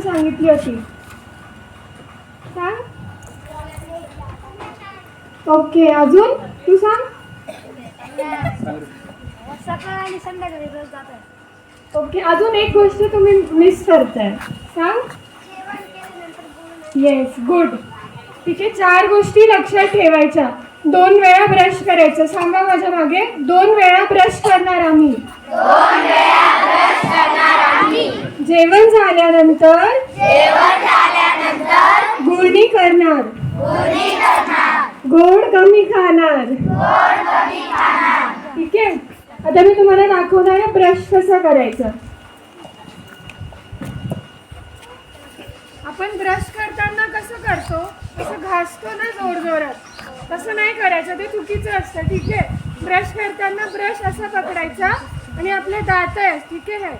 सांगितली होती. सांग. ओके अजून? तू सांग. सकाळ आणि संध्याकाळी रोज जातात ओके अजून एक गोष्ट तुम्ही मिस करताय. सांग. येस गुड तिचे चार गोष्टी लक्षात ठेवायच्या. दोन वेळा ब्रश करायचं. सांगा माझ्या मागे. दोन वेळा ब्रश करणार आम्ही. जेवण झाल्यानंतर गुळणी करणार. गोड कमी खाणार. ठीक आहे? आता मी तुम्हाला दाखवणार आहे ब्रश कसा करायचा. आपण ब्रश करताना कसं करतो? असं घासतो ना जोर जोरात तसं नाही करायचं ते चुकीचं असतं ठीक आहे? ब्रश करताना ब्रश असा पकडायचा आणि आपले दात आहे ठीक आहे?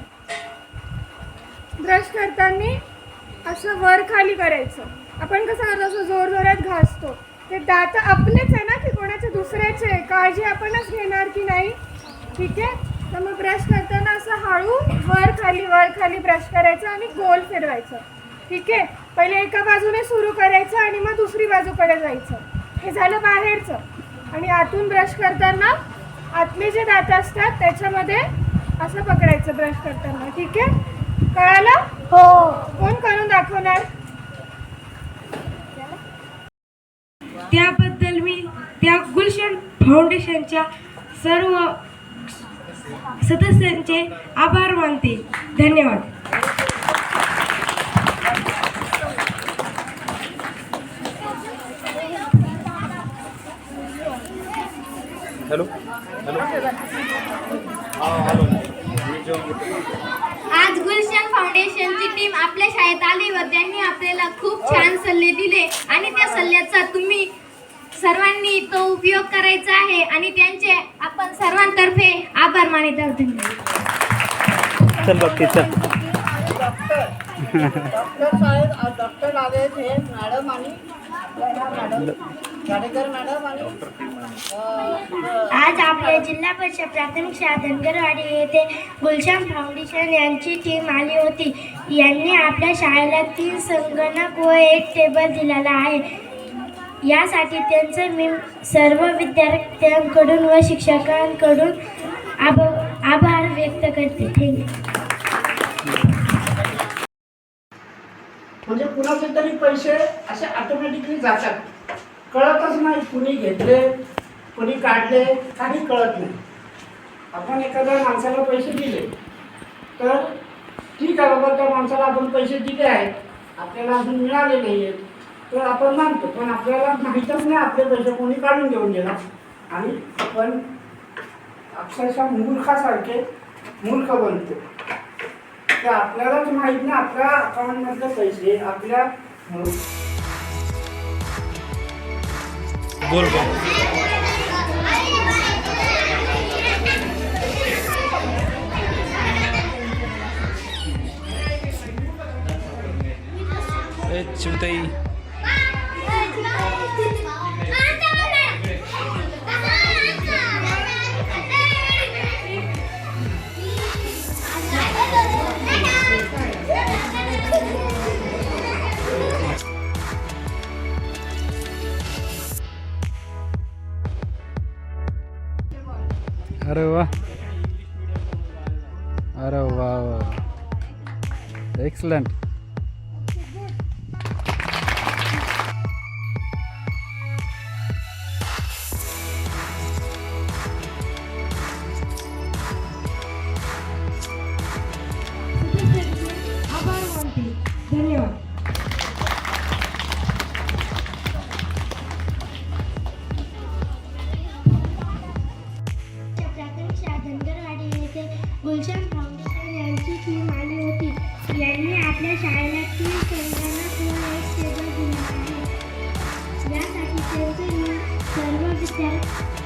ब्रश करताना असं वर खाली करायचं. आपण कसं करतो असं जोर जोरात घासतो. ते दात आपलेच आहे ना की कोणाचे दुसऱ्याचे काळजी आपणच घेणार की नाही? ठीक आहे? तर मग ब्रश करताना असं हळू वर खाली वर खाली ब्रश करायचं आणि गोल फिरवायचं. ठीक आहे? पहिले एका बाजूने सुरू करायचं आणि मग दुसरी बाजूकडे जायचं. हे झालं बाहेरचं. आणि आतून ब्रश करताना आतले जे दात असतात त्याच्यामध्ये असं पकडायचं ब्रश करताना. ठीक आहे? कळालं? हो. कोण करून दाखवणार? त्याबद्दल मी त्या गुलशन फाउंडेशनच्या सर्व सदस्यांचे आभार मानते. धन्यवाद. हॅलो. हॅलो. आज गुलशन फाउंडेशनची टीम आपल्या शाळेत आली व त्यांनी आपल्याला खूप छान सल्ले दिले. आणि त्या सल्ल्याचा तुम्ही सर्वांनी तो उपयोग करायचा आहे. आणि त्यांचे आपण सर्वांतर्फे आभार मानित आहोत. डॉक्टर साहेब डॉक्टर हे मॅडम आणि मॅडम गाडेकर मॅडम आणि आज आपल्या जिल्हा परिषद प्राथमिक शाळा धनगरवाडी येथे गुलशान फाउंडेशन यांची टीम आली होती. यांनी आपल्या शाळेला तीन संगणक व एक टेबल दिलेला आहे. यासाठी त्यांचं मी सर्व विद्यार्थ्यांकडून व शिक्षकांकडून आभ आभार व्यक्त करते. थँक्यू. कुणाचे तरी पैसे असे ऑटोमॅटिकली जातात. कळतच नाही कुणी घेतले कुणी काढले काही कळत नाही. आपण एखाद्या माणसाला पैसे दिले तर ठीक आहे बाबा त्या माणसाला आपण पैसे दिले आहेत आपल्याला अजून मिळाले नाही आहेत तर आपण मानतो पण आपल्याला माहीतच नाही आपले पैसे कोणी काढून घेऊन गेला. आणि आपण अक्षरशः मूर्खासारखे मूर्ख बनतो. तर आपल्यालाच माहीत नाही आपल्या अकाउंटमधले पैसे आपल्या बोल बोल. अरे वा. अरे वा वा एक्सलंट धन्यवाद. गुलशन फाउंडेशन यांची टीम आली होती. यांनी आपल्या शाळेला तीन संगणक व एक टेबल दिला आहे. यासाठी त्यांचे सर्व विद्यार्थी